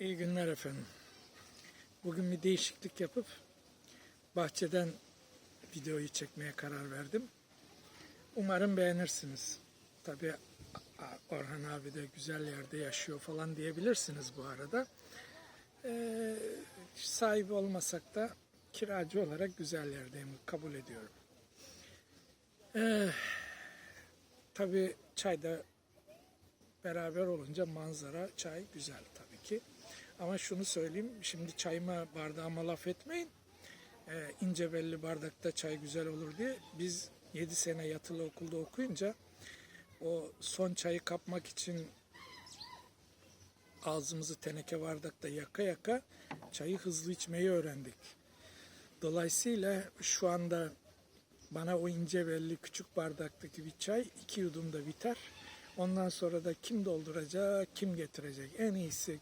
İyi günler efendim. Bugün bir değişiklik yapıp bahçeden videoyu çekmeye karar verdim. Umarım beğenirsiniz. Tabii a- Orhan abi de güzel yerde yaşıyor falan diyebilirsiniz bu arada. Ee, sahibi olmasak da kiracı olarak güzel yerdeyim kabul ediyorum. Ee, tabii çayda beraber olunca manzara, çay güzel tabii ki. Ama şunu söyleyeyim, şimdi çayıma, bardağıma laf etmeyin. Ee, ince belli bardakta çay güzel olur diye. Biz 7 sene yatılı okulda okuyunca o son çayı kapmak için ağzımızı teneke bardakta yaka yaka çayı hızlı içmeyi öğrendik. Dolayısıyla şu anda bana o ince belli küçük bardaktaki bir çay iki yudumda biter. Ondan sonra da kim dolduracak, kim getirecek? En iyisi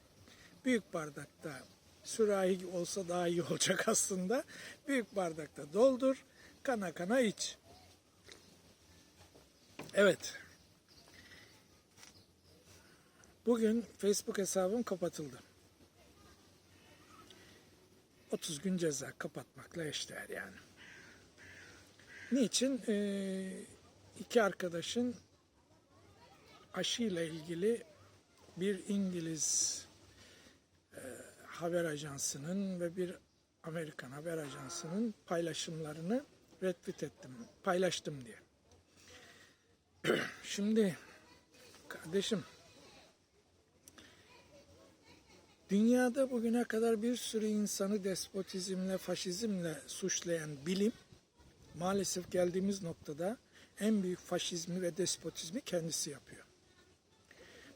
büyük bardakta sürahi olsa daha iyi olacak aslında. Büyük bardakta doldur, kana kana iç. Evet. Bugün Facebook hesabım kapatıldı. 30 gün ceza kapatmakla eşdeğer yani. Niçin? Ee, iki arkadaşın aşıyla ilgili bir İngiliz haber ajansının ve bir Amerikan haber ajansının paylaşımlarını retweet ettim, paylaştım diye. Şimdi kardeşim dünyada bugüne kadar bir sürü insanı despotizmle, faşizmle suçlayan bilim maalesef geldiğimiz noktada en büyük faşizmi ve despotizmi kendisi yapıyor.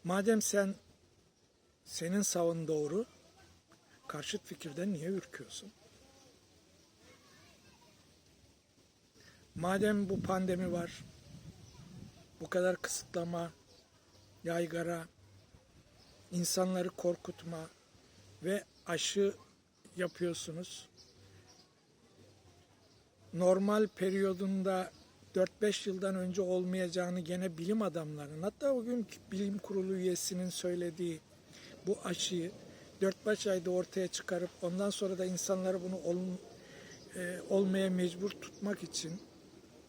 Madem sen senin savun doğru, karşıt fikirden niye ürküyorsun? Madem bu pandemi var, bu kadar kısıtlama, yaygara, insanları korkutma ve aşı yapıyorsunuz. Normal periyodunda 4-5 yıldan önce olmayacağını gene bilim adamlarının hatta bugün bilim kurulu üyesinin söylediği bu aşıyı 4-5 ayda ortaya çıkarıp ondan sonra da insanları bunu ol, e, olmaya mecbur tutmak için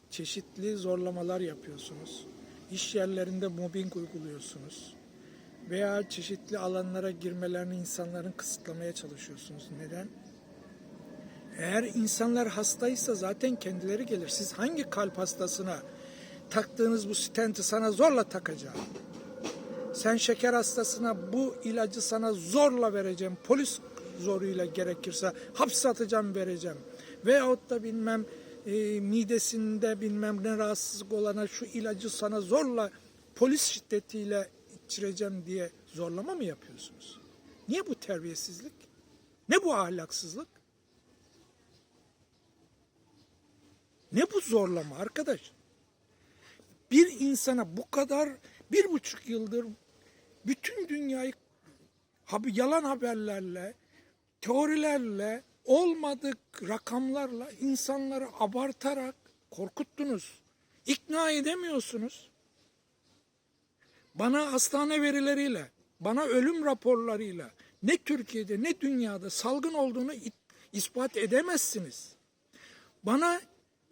çeşitli zorlamalar yapıyorsunuz. İş yerlerinde mobbing uyguluyorsunuz. Veya çeşitli alanlara girmelerini insanların kısıtlamaya çalışıyorsunuz. Neden? Eğer insanlar hastaysa zaten kendileri gelir. Siz hangi kalp hastasına taktığınız bu stenti sana zorla takacağım. Sen şeker hastasına bu ilacı sana zorla vereceğim. Polis zoruyla gerekirse hapse atacağım vereceğim. Veyahut da bilmem e, midesinde bilmem ne rahatsızlık olana şu ilacı sana zorla polis şiddetiyle içireceğim diye zorlama mı yapıyorsunuz? Niye bu terbiyesizlik? Ne bu ahlaksızlık? Ne bu zorlama arkadaş? Bir insana bu kadar bir buçuk yıldır bütün dünyayı yalan haberlerle, teorilerle, olmadık rakamlarla insanları abartarak korkuttunuz. İkna edemiyorsunuz. Bana hastane verileriyle, bana ölüm raporlarıyla ne Türkiye'de ne dünyada salgın olduğunu ispat edemezsiniz. Bana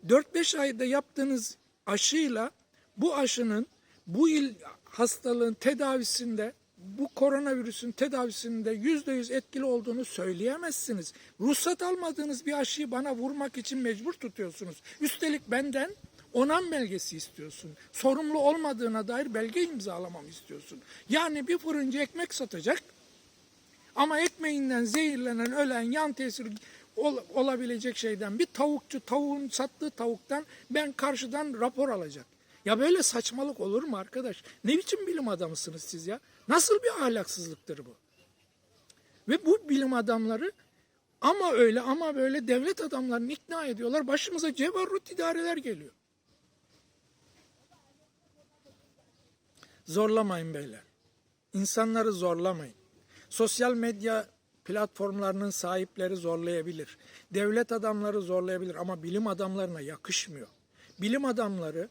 4-5 ayda yaptığınız aşıyla bu aşının bu il hastalığın tedavisinde bu koronavirüsün tedavisinde yüzde yüz etkili olduğunu söyleyemezsiniz. Ruhsat almadığınız bir aşıyı bana vurmak için mecbur tutuyorsunuz. Üstelik benden onam belgesi istiyorsun. Sorumlu olmadığına dair belge imzalamamı istiyorsun. Yani bir fırıncı ekmek satacak ama ekmeğinden zehirlenen, ölen, yan tesir ol- olabilecek şeyden bir tavukçu tavuğun sattığı tavuktan ben karşıdan rapor alacak. Ya böyle saçmalık olur mu arkadaş? Ne biçim bilim adamısınız siz ya? Nasıl bir ahlaksızlıktır bu? Ve bu bilim adamları ama öyle ama böyle devlet adamlarını ikna ediyorlar. Başımıza cevarrut idareler geliyor. Zorlamayın beyler. İnsanları zorlamayın. Sosyal medya platformlarının sahipleri zorlayabilir. Devlet adamları zorlayabilir ama bilim adamlarına yakışmıyor. Bilim adamları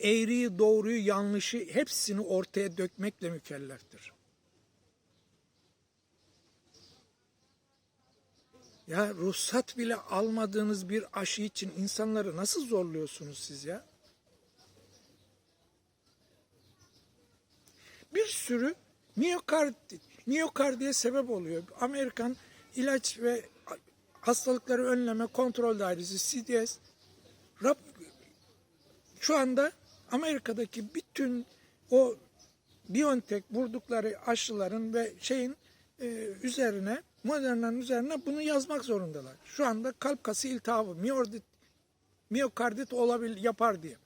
eğriyi, doğruyu, yanlışı hepsini ortaya dökmekle mükelleftir. Ya ruhsat bile almadığınız bir aşı için insanları nasıl zorluyorsunuz siz ya? Bir sürü miyokard, miyokardiye sebep oluyor. Amerikan İlaç ve Hastalıkları Önleme Kontrol Dairesi CDS rap, şu anda Amerika'daki bütün o BioNTech vurdukları aşıların ve şeyin e, üzerine Moderna'nın üzerine bunu yazmak zorundalar. Şu anda kalp kası iltihabı, miyordit, miyokardit olabilir yapar diye.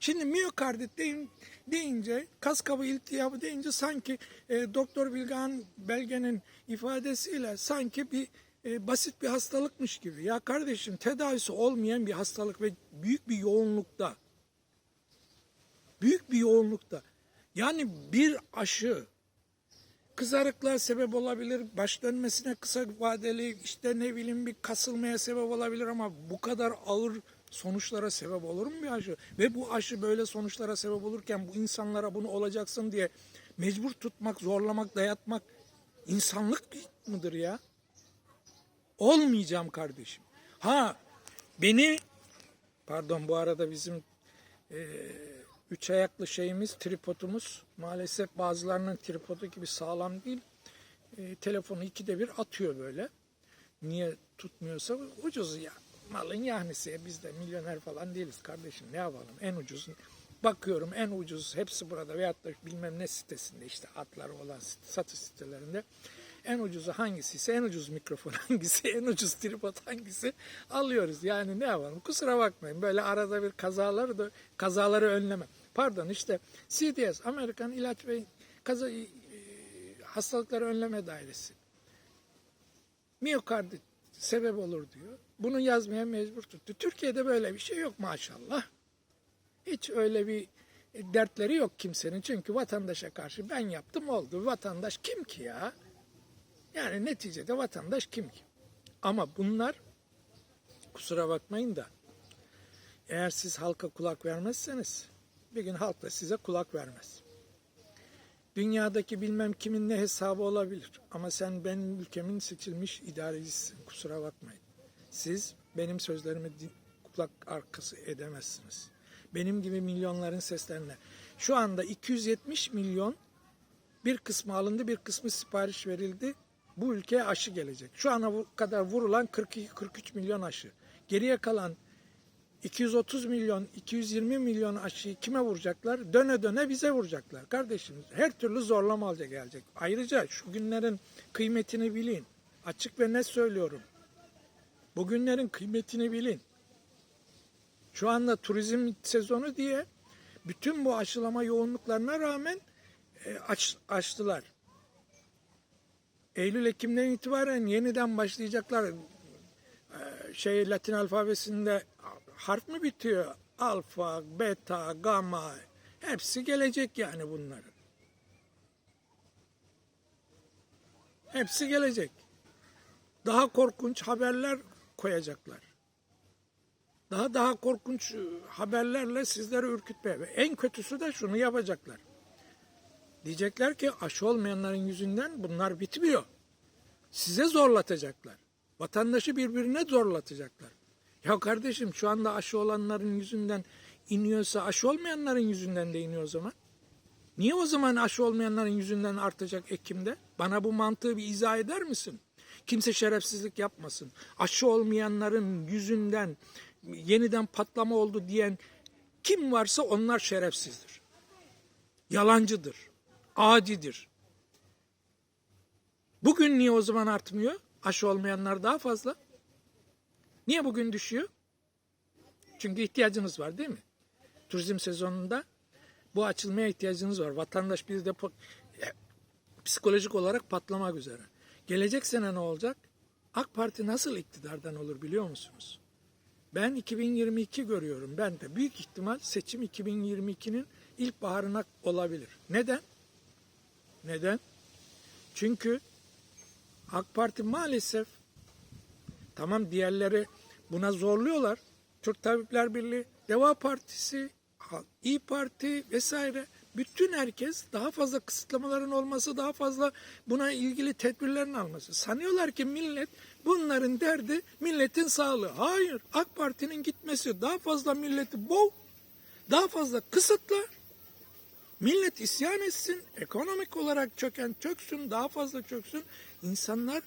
Şimdi miyokardit deyin, deyince, kas kabı iltihabı deyince sanki e, Doktor Bilgehan Belge'nin ifadesiyle sanki bir e, basit bir hastalıkmış gibi. Ya kardeşim tedavisi olmayan bir hastalık ve büyük bir yoğunlukta. Büyük bir yoğunlukta. Yani bir aşı kızarıklığa sebep olabilir, baş dönmesine kısa vadeli işte ne bileyim bir kasılmaya sebep olabilir ama bu kadar ağır sonuçlara sebep olur mu bir aşı? Ve bu aşı böyle sonuçlara sebep olurken bu insanlara bunu olacaksın diye mecbur tutmak, zorlamak, dayatmak insanlık mıdır ya? Olmayacağım kardeşim. Ha beni pardon bu arada bizim e, üç ayaklı şeyimiz tripodumuz maalesef bazılarının tripodu gibi sağlam değil. E, telefonu ikide bir atıyor böyle. Niye tutmuyorsa ucuz ya. Malın yahnisi biz de milyoner falan değiliz kardeşim ne yapalım en ucuz. Bakıyorum en ucuz hepsi burada veyahut da bilmem ne sitesinde işte atları olan satış sitelerinde en ucuzu hangisi en ucuz mikrofon hangisi, en ucuz tripod hangisi alıyoruz. Yani ne yapalım kusura bakmayın böyle arada bir kazaları da kazaları önleme. Pardon işte CDS Amerikan İlaç ve Kaza e, Hastalıkları Önleme Dairesi. Miyokardit sebep olur diyor. Bunu yazmaya mecbur tuttu. Türkiye'de böyle bir şey yok maşallah. Hiç öyle bir dertleri yok kimsenin. Çünkü vatandaşa karşı ben yaptım oldu. Vatandaş kim ki ya? Yani neticede vatandaş kim ki? Ama bunlar kusura bakmayın da eğer siz halka kulak vermezseniz bir gün halk da size kulak vermez. Dünyadaki bilmem kimin ne hesabı olabilir ama sen benim ülkemin seçilmiş idarecisisin kusura bakmayın. Siz benim sözlerimi kulak arkası edemezsiniz. Benim gibi milyonların seslerine. Şu anda 270 milyon bir kısmı alındı bir kısmı sipariş verildi bu ülkeye aşı gelecek. Şu ana kadar vurulan 42-43 milyon aşı. Geriye kalan 230 milyon, 220 milyon aşıyı kime vuracaklar? Döne döne bize vuracaklar. Kardeşim her türlü zorlama alacak gelecek. Ayrıca şu günlerin kıymetini bilin. Açık ve net söylüyorum. Bugünlerin kıymetini bilin. Şu anda turizm sezonu diye bütün bu aşılama yoğunluklarına rağmen e, aç, açtılar. Eylül Ekim'den itibaren yeniden başlayacaklar. Ee, şey Latin alfabesinde harf mi bitiyor? Alfa, beta, gamma hepsi gelecek yani bunların. Hepsi gelecek. Daha korkunç haberler koyacaklar. Daha daha korkunç haberlerle sizleri ürkütmeye ve en kötüsü de şunu yapacaklar. Diyecekler ki aşı olmayanların yüzünden bunlar bitmiyor. Size zorlatacaklar. Vatandaşı birbirine zorlatacaklar. Ya kardeşim şu anda aşı olanların yüzünden iniyorsa aşı olmayanların yüzünden de iniyor o zaman. Niye o zaman aşı olmayanların yüzünden artacak Ekim'de? Bana bu mantığı bir izah eder misin? Kimse şerefsizlik yapmasın. Aşı olmayanların yüzünden yeniden patlama oldu diyen kim varsa onlar şerefsizdir. Yalancıdır adidir. Bugün niye o zaman artmıyor? Aşı olmayanlar daha fazla. Niye bugün düşüyor? Çünkü ihtiyacınız var değil mi? Turizm sezonunda bu açılmaya ihtiyacınız var. Vatandaş bir de psikolojik olarak patlamak üzere. Gelecek sene ne olacak? AK Parti nasıl iktidardan olur biliyor musunuz? Ben 2022 görüyorum. Ben de büyük ihtimal seçim 2022'nin ilk baharına olabilir. Neden? Neden? Çünkü AK Parti maalesef tamam diğerleri buna zorluyorlar. Türk Tabipler Birliği, Deva Partisi, İyi Parti vesaire Bütün herkes daha fazla kısıtlamaların olması, daha fazla buna ilgili tedbirlerin alması. Sanıyorlar ki millet bunların derdi milletin sağlığı. Hayır, AK Parti'nin gitmesi daha fazla milleti bol, daha fazla kısıtla. Millet isyan etsin, ekonomik olarak çöken çöksün, daha fazla çöksün. İnsanlar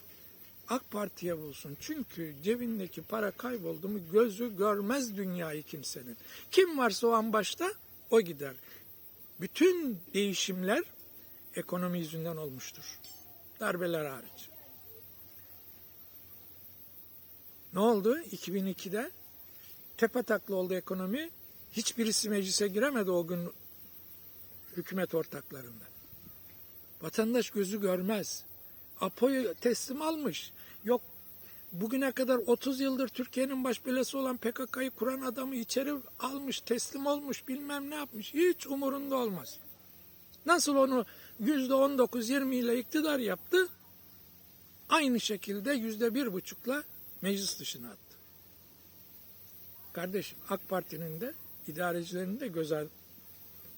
AK Parti'ye bulsun. Çünkü cebindeki para kayboldu mu gözü görmez dünyayı kimsenin. Kim varsa o an başta o gider. Bütün değişimler ekonomi yüzünden olmuştur. Darbeler hariç. Ne oldu? 2002'de tepe oldu ekonomi. Hiçbirisi meclise giremedi o gün hükümet ortaklarında. Vatandaş gözü görmez. Apo'yu teslim almış. Yok bugüne kadar 30 yıldır Türkiye'nin baş belası olan PKK'yı kuran adamı içeri almış, teslim olmuş, bilmem ne yapmış. Hiç umurunda olmaz. Nasıl onu %19-20 ile iktidar yaptı, aynı şekilde yüzde bir buçukla meclis dışına attı. Kardeşim AK Parti'nin de idarecilerinin de göz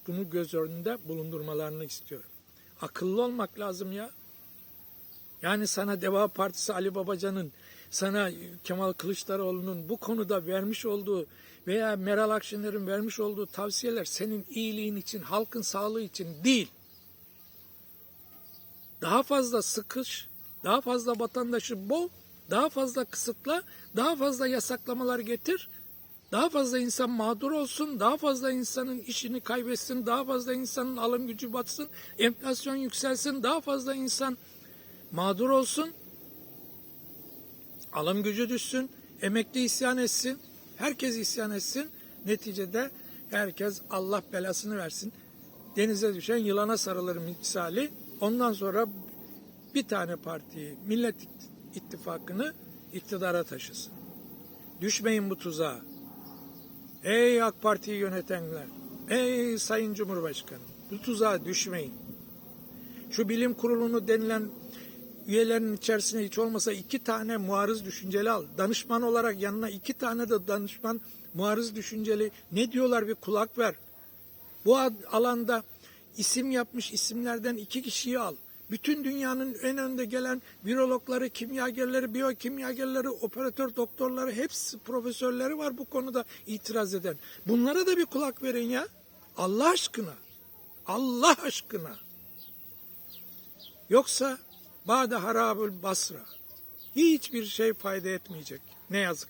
bunu göz önünde bulundurmalarını istiyorum. Akıllı olmak lazım ya. Yani sana Deva Partisi Ali Babacan'ın, sana Kemal Kılıçdaroğlu'nun bu konuda vermiş olduğu veya Meral Akşener'in vermiş olduğu tavsiyeler senin iyiliğin için, halkın sağlığı için değil. Daha fazla sıkış, daha fazla vatandaşı bol, daha fazla kısıtla, daha fazla yasaklamalar getir. Daha fazla insan mağdur olsun, daha fazla insanın işini kaybetsin, daha fazla insanın alım gücü batsın, enflasyon yükselsin, daha fazla insan mağdur olsun, alım gücü düşsün, emekli isyan etsin, herkes isyan etsin. Neticede herkes Allah belasını versin. Denize düşen yılana sarılır misali. Ondan sonra bir tane partiyi, Millet İttifakı'nı iktidara taşısın. Düşmeyin bu tuzağa. Ey AK Parti'yi yönetenler, ey Sayın Cumhurbaşkanı, bu tuzağa düşmeyin. Şu bilim kurulunu denilen üyelerin içerisine hiç olmasa iki tane muarız düşünceli al. Danışman olarak yanına iki tane de danışman muarız düşünceli. Ne diyorlar bir kulak ver. Bu alanda isim yapmış isimlerden iki kişiyi al. Bütün dünyanın en önde gelen virologları, kimyagerleri, biyokimyagerleri, operatör doktorları hepsi profesörleri var bu konuda itiraz eden. Bunlara da bir kulak verin ya. Allah aşkına. Allah aşkına. Yoksa Bade harabül basra. Hiçbir şey fayda etmeyecek. Ne yazık.